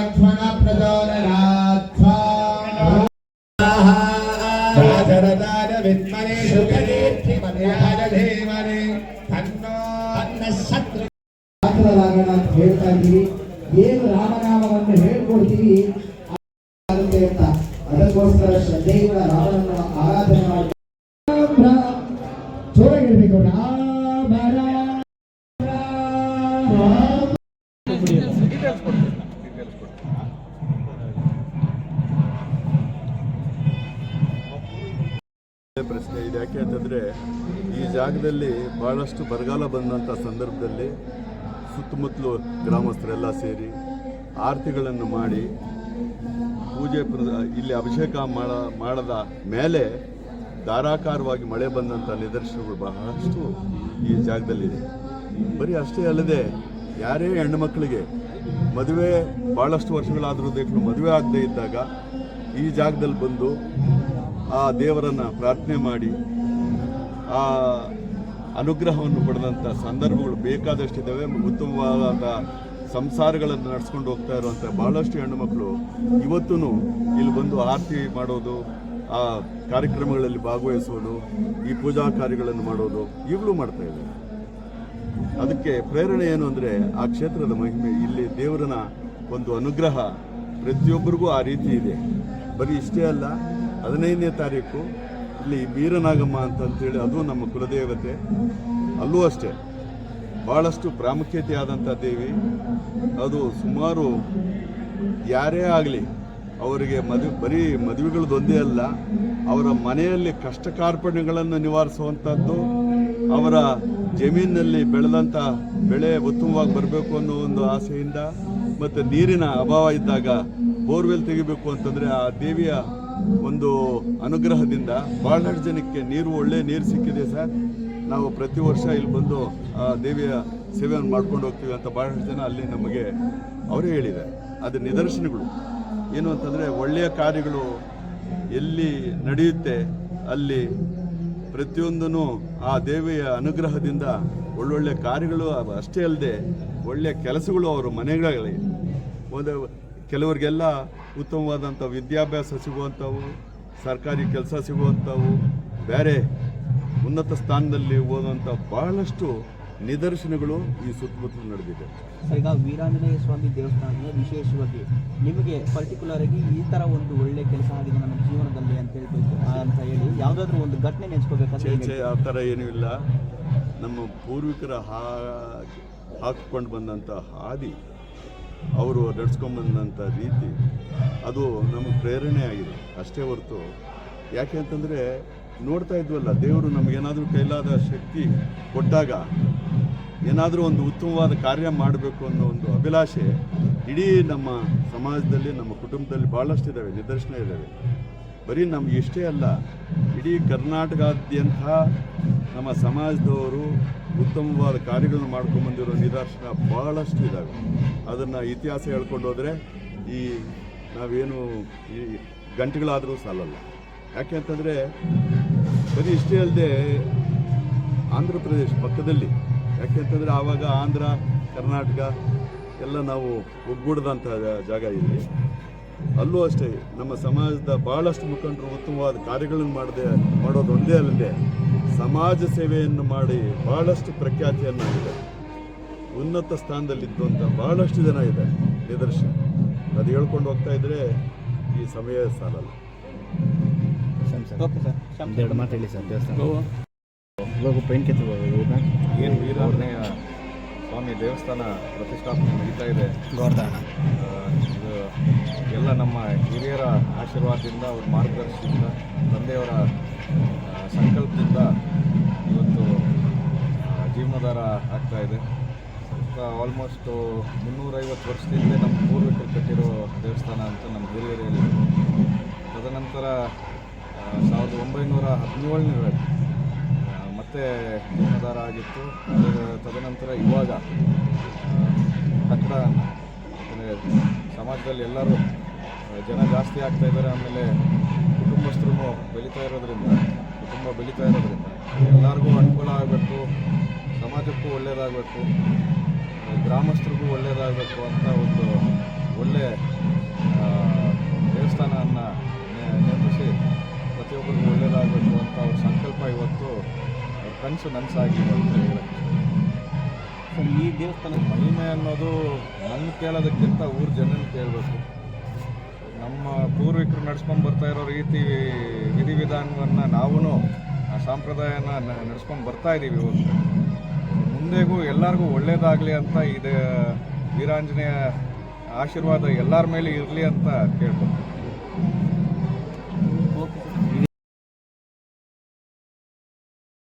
ತನ್ನೋ ಲಕ್ಷ್ಮಣ ಪ್ರಚೋದಯಾತ್ ಸ್ವಾಹಾ ರಾಧರನಾದ ವಿದ್ಮಹೇ ಶುಕದೀಪ್ತಿಮನೆಯಾಯ ಧೀಮಹಿ ತನ್ನೋ ಅನ್ನ ಶತ್ರು ಪಾತ್ರರಾಗೋಣ ಅಂತ ಹೇಳ್ತಾ ಇದ್ದೀವಿ ಏನು ರಾಮನಾಮವನ್ನು ಹೇಳ್ಕೊಡ್ತೀವಿ ಆಗುತ್ತೆ ಅಂತ ಅದಕ್ಕೋಸ್ಕರ ಶ್ರದ್ಧೆಯಿಂದ ರಾಮನನ್ನು ಆರಾಧನೆ ಮಾಡಿ ಜೋರಾಗಿ ಹೇಳ್ಬೇಕು ಪ್ರಶ್ನೆ ಇದೆ. ಯಾಕೆ ಅಂತಂದರೆ ಈ ಜಾಗದಲ್ಲಿ ಭಾಳಷ್ಟು ಬರಗಾಲ ಬಂದಂಥ ಸಂದರ್ಭದಲ್ಲಿ ಸುತ್ತಮುತ್ತಲು ಗ್ರಾಮಸ್ಥರೆಲ್ಲ ಸೇರಿ ಆರತಿಗಳನ್ನು ಮಾಡಿ ಪೂಜೆ ಇಲ್ಲಿ ಅಭಿಷೇಕ ಮಾಡ, ಮಾಡದ ಮೇಲೆ ಧಾರಾಕಾರವಾಗಿ ಮಳೆ ಬಂದಂಥ ನಿದರ್ಶನಗಳು ಬಹಳಷ್ಟು ಈ ಜಾಗದಲ್ಲಿದೆ ಬರೀ ಅಷ್ಟೇ ಅಲ್ಲದೆ ಯಾರೇ ಹೆಣ್ಣು ಮಕ್ಕಳಿಗೆ ಮದುವೆ ಭಾಳಷ್ಟು ವರ್ಷಗಳಾದರೂ ಬೇಕು ಮದುವೆ ಆಗದೇ ಇದ್ದಾಗ ಈ ಜಾಗದಲ್ಲಿ ಬಂದು ಆ ದೇವರನ್ನು ಪ್ರಾರ್ಥನೆ ಮಾಡಿ, ಆ ಅನುಗ್ರಹವನ್ನು ಪಡೆದಂಥ ಸಂದರ್ಭಗಳು ಬೇಕಾದಷ್ಟಿದ್ದಾವೆ. ಉತ್ತಮವಾದ ಸಂಸಾರಗಳನ್ನು ನಡೆಸ್ಕೊಂಡು ಹೋಗ್ತಾ ಇರುವಂಥ ಬಹಳಷ್ಟು ಹೆಣ್ಣುಮಕ್ಕಳು ಇವತ್ತೂ ಇಲ್ಲಿ ಬಂದು ಆರತಿ ಮಾಡೋದು, ಆ ಕಾರ್ಯಕ್ರಮಗಳಲ್ಲಿ ಭಾಗವಹಿಸೋದು ಈ ಪೂಜಾ ಕಾರ್ಯಗಳನ್ನು ಮಾಡೋದು, ಈಗಲೂ ಮಾಡ್ತಾ ಇದ್ದಾರೆ. ಅದಕ್ಕೆ ಪ್ರೇರಣೆ ಏನು ಅಂದರೆ ಆ ಕ್ಷೇತ್ರದ ಮಹಿಮೆ, ಇಲ್ಲಿ ದೇವರನ ಒಂದು ಅನುಗ್ರಹ ಪ್ರತಿಯೊಬ್ಬರಿಗೂ ಆ ರೀತಿ ಇದೆ. ಬರೀ ಇಷ್ಟೇ ಅಲ್ಲ ಹದಿನೈದನೇ ತಾರೀಕು, ಇಲ್ಲಿ ವೀರನಾಗಮ್ಮ ಅಂತಂತೇಳಿ, ಅದು ನಮ್ಮ ಕುಲದೇವತೆ. ಅಲ್ಲೂ ಅಷ್ಟೇ ಭಾಳಷ್ಟು ಪ್ರಾಮುಖ್ಯತೆ ಆದಂಥ ದೇವಿ. ಅದು ಸುಮಾರು ಯಾರೇ ಆಗಲಿ, ಅವರಿಗೆ ಮದುವೆ ಬರೀ ಮದುವೆಗಳದೊಂದೇ ಅಲ್ಲ, ಅವರ ಮನೆಯಲ್ಲಿ ಕಷ್ಟ ಕಾರ್ಪಣ್ಯಗಳನ್ನು ನಿವಾರಿಸುವಂಥದ್ದು, ಅವರ ಜಮೀನಿನಲ್ಲಿ ಬೆಳೆದಂಥ ಬೆಳೆ ಉತ್ತಮವಾಗಿ ಬರಬೇಕು ಅನ್ನೋ ಒಂದು ಆಸೆಯಿಂದ, ಮತ್ತು ನೀರಿನ ಅಭಾವ ಇದ್ದಾಗ ಬೋರ್ವೆಲ್ ತೆಗಿಬೇಕು ಅಂತಂದರೆ ಆ ದೇವಿಯ ಒಂದು ಅನುಗ್ರಹದಿಂದ ಬಹಳಷ್ಟು ಜನಕ್ಕೆ ನೀರು, ಒಳ್ಳೆ ನೀರು ಸಿಕ್ಕಿದೆ ಸರ್. ನಾವು ಪ್ರತಿ ವರ್ಷ ಇಲ್ಲಿ ಬಂದು ದೇವಿಯ ಸೇವೆಯನ್ನು ಮಾಡ್ಕೊಂಡು ಹೋಗ್ತೀವಿ ಅಂತ ಬಹಳಷ್ಟು ಜನ ಅಲ್ಲಿ ನಮಗೆ ಅವರೇ ಹೇಳಿದೆ ಅದು ನಿದರ್ಶನಗಳು. ಏನು ಅಂತಂದರೆ ಒಳ್ಳೆಯ ಕಾರ್ಯಗಳು ಎಲ್ಲಿ ನಡೆಯುತ್ತೆ, ಅಲ್ಲಿ ಪ್ರತಿಯೊಂದೂ ಆ ದೇವಿಯ ಅನುಗ್ರಹದಿಂದ ಒಳ್ಳೊಳ್ಳೆ ಕಾರ್ಯಗಳು ಅಷ್ಟೇ ಅಲ್ಲದೆ ಒಳ್ಳೆಯ ಕೆಲಸಗಳು ಅವರು ಮನೆಗಳಲ್ಲಿ ಒಂದು ಕೆಲವರಿಗೆಲ್ಲ ಉತ್ತಮವಾದಂಥ ವಿದ್ಯಾಭ್ಯಾಸ ಸಿಗುವಂಥವು ಸರ್ಕಾರಿ ಕೆಲಸ ಸಿಗುವಂಥವು ಬೇರೆ ಉನ್ನತ ಸ್ಥಾನದಲ್ಲಿ ಓದುವಂಥ ಬಹಳಷ್ಟು ನಿದರ್ಶನಗಳು ಈ ಸುತ್ತಮುತ್ತಲು ನಡೆದಿದೆ. ಸರ್ ಈಗ ವೀರಾಂಜನೇಯ ಸ್ವಾಮಿ ದೇವಸ್ಥಾನದ ವಿಶೇಷವಾಗಿ ನಿಮಗೆ ಪರ್ಟಿಕ್ಯುಲರ್ ಆಗಿ ಈ ತರ ಒಂದು ಒಳ್ಳೆ ಕೆಲಸ ಆಗಿದೆ ನಮ್ಮ ಜೀವನದಲ್ಲಿ ಅಂತ ಹೇಳ್ಬೇಕು ಅಂತ ಹೇಳಿ ಯಾವ್ದಾದ್ರು ಒಂದು ಘಟನೆ ನೆನೆಸ್ಕೋಬೇಕಂತ ಆ ಥರ ಏನೂ ಇಲ್ಲ. ನಮ್ಮ ಪೂರ್ವಿಕರ ಹಾ ಹಾಕಿಕೊಂಡು ಬಂದಂಥ ಹಾದಿ ಅವರು ನಡೆಸ್ಕೊಂಬಂದಂಥ ರೀತಿ ಅದು ನಮಗೆ ಪ್ರೇರಣೆ ಆಗಿದೆ. ಅಷ್ಟೇ ಹೊರತು ಯಾಕೆ ಅಂತಂದರೆ ನೋಡ್ತಾ ಇದ್ವಲ್ಲ, ದೇವರು ನಮಗೇನಾದರೂ ಕೈಲಾದ ಶಕ್ತಿ ಕೊಟ್ಟಾಗ ಏನಾದರೂ ಒಂದು ಉತ್ತಮವಾದ ಕಾರ್ಯ ಮಾಡಬೇಕು ಅನ್ನೋ ಒಂದು ಅಭಿಲಾಷೆ ಇಡೀ ನಮ್ಮ ಸಮಾಜದಲ್ಲಿ, ನಮ್ಮ ಕುಟುಂಬದಲ್ಲಿ ಭಾಳಷ್ಟಿದ್ದಾವೆ ನಿದರ್ಶನ ಇದ್ದಾವೆ ಬರೀ ನಮ್ಗೆ ಇಷ್ಟೇ ಅಲ್ಲ, ಇಡೀ ಕರ್ನಾಟಕಾದ್ಯಂತ ನಮ್ಮ ಸಮಾಜದವರು ಉತ್ತಮವಾದ ಕಾರ್ಯಗಳನ್ನು ಮಾಡ್ಕೊಂಬಂದಿರೋ ನಿದರ್ಶನ ಭಾಳಷ್ಟು ಇದ್ದಾವೆ ಅದನ್ನು ಇತಿಹಾಸ ಹೇಳ್ಕೊಂಡು ಹೋದರೆ ಈ ನಾವೇನು ಈ ಗಂಟೆಗಳಾದರೂ ಸಾಲಲ್ಲ. ಯಾಕೆ ಅಂತಂದರೆ ಬರೀ ಇಷ್ಟೇ ಅಲ್ಲದೆ ಆಂಧ್ರ ಪ್ರದೇಶ ಪಕ್ಕದಲ್ಲಿ ಯಾಕೆಂತಂದರೆ ಆವಾಗ ಆಂಧ್ರ, ಕರ್ನಾಟಕ ಎಲ್ಲ ನಾವು ಒಗ್ಗೂಡದಂಥ ಜಾಗ ಇಲ್ಲಿ. ಅಲ್ಲೂ ಅಷ್ಟೇ ನಮ್ಮ ಸಮಾಜದ ಭಾಳಷ್ಟು ಮುಖಂಡರು ಉತ್ತಮವಾದ ಕಾರ್ಯಗಳನ್ನು ಮಾಡದೆ ಮಾಡೋದು ಒಂದೇ ಅಲ್ಲದೆ ಸಮಾಜ ಸೇವೆಯನ್ನು ಮಾಡಿ ಭಾಳಷ್ಟು ಪ್ರಖ್ಯಾತಿಯನ್ನಾಗಿದೆ ಉನ್ನತ ಸ್ಥಾನದಲ್ಲಿದ್ದಂಥ ಭಾಳಷ್ಟು ಜನ ಇದೆ ನಿದರ್ಶನ. ಅದು ಹೇಳ್ಕೊಂಡು ಹೋಗ್ತಾ ಇದ್ರೆ ಈ ಸಮಯ ಸಾಲಲ್ಲ. ಸರ್. ಮಾತು ಹೇಳಿ ಸರ್ ದೇವಸ್ಥಾನ. ಇವಾಗ ಪೈನ್ ಕೆತ್ತು ಏನು ಸ್ವಾಮಿ ದೇವಸ್ಥಾನ ಪ್ರತಿಷ್ಠಾಪನೆ ನಡೀತಾ ಇದೆ. ಗೋರ್ಧಾನ ಇದು ಎಲ್ಲ ನಮ್ಮ ಹಿರಿಯರ ಆಶೀರ್ವಾದದಿಂದ ಅವ್ರ ಮಾರ್ಗದರ್ಶನದಿಂದ ತಂದೆಯವರ ಸಂಕಲ್ಪದಿಂದ ಇವತ್ತು ಆ, ಜೀವನಾಧಾರ ಆಗ್ತಾ ಇದೆ. ಆಲ್ಮೋಸ್ಟು ಮುನ್ನೂರೈವತ್ತು ವರ್ಷದಿಂದ ನಮ್ಮ ಪೂರ್ವಿಕರು ಕಟ್ಟಿರೋ ದೇವಸ್ಥಾನ ಅಂತ ನಮ್ಮ ಹಿರಿಯರು ಹೇಳಿದ್ರು. ತದನಂತರ ಸಾವಿರದ ಒಂಬೈನೂರ ಹದಿನೇಳನೇ ಮತ್ತೆ ಜೀರ್ಣೋದ್ಧಾರ ಆಗಿತ್ತು. ತದನಂತರ ಇವಾಗ ಕಟ್ಟಡ ಸಮಾಜದಲ್ಲಿ ಎಲ್ಲರೂ ಜನ ಜಾಸ್ತಿ ಆಗ್ತಾ ಇದ್ದಾರೆ. ಆಮೇಲೆ ಕುಟುಂಬಸ್ಥರು ಬೆಳೀತಾ ಇರೋದ್ರಿಂದ, ಕುಟುಂಬ ಬೆಳೀತಾ ಇರೋದ್ರಿಂದ ಎಲ್ಲರಿಗೂ ಅನುಕೂಲ ಆಗಬೇಕು, ಸಮಾಜಕ್ಕೂ ಒಳ್ಳೆಯದಾಗಬೇಕು ಗ್ರಾಮಸ್ಥರಿಗೂ ಒಳ್ಳೆಯದಾಗಬೇಕು ಅಂತ ಒಂದು ಒಳ್ಳೆ ದೇವಸ್ಥಾನವನ್ನು ನಿರ್ಮಿಸಿ ಪ್ರತಿಯೊಬ್ಬರಿಗೂ ಒಳ್ಳೆಯದಾಗಬೇಕು ಅಂತ ಅವ್ರ ಸಂಕಲ್ಪ ಇವತ್ತು ಕನಸು ನನಸಾಗಿದೆ ಅಂತ ಈ ದೇವಸ್ಥಾನ ಮಹಿಮೆ ಅನ್ನೋದು ನನ್ನ ಕೇಳೋದಕ್ಕಿಂತ ಊರ ಜನನ ಕೇಳಬೇಕು. ನಮ್ಮ ಪೂರ್ವಿಕರು ನಡ್ಸ್ಕೊಂಡು ಬರ್ತಾ ಇರೋ ರೀತಿ ವಿಧಿವಿಧಾನವನ್ನು ನಾವೂ ಆ ಸಂಪ್ರದಾಯನ ನಡೆಸ್ಕೊಂಡು ಬರ್ತಾ ಇದ್ದೀವಿ ಇವತ್ತು ಮುಂದೆಗೂ ಎಲ್ಲರಿಗೂ ಒಳ್ಳೇದಾಗಲಿ ಅಂತ ಇದು ವೀರಾಂಜನೇಯ ಆಶೀರ್ವಾದ ಎಲ್ಲರ ಮೇಲೆ ಇರಲಿ ಅಂತ ಕೇಳ್ಬೋದು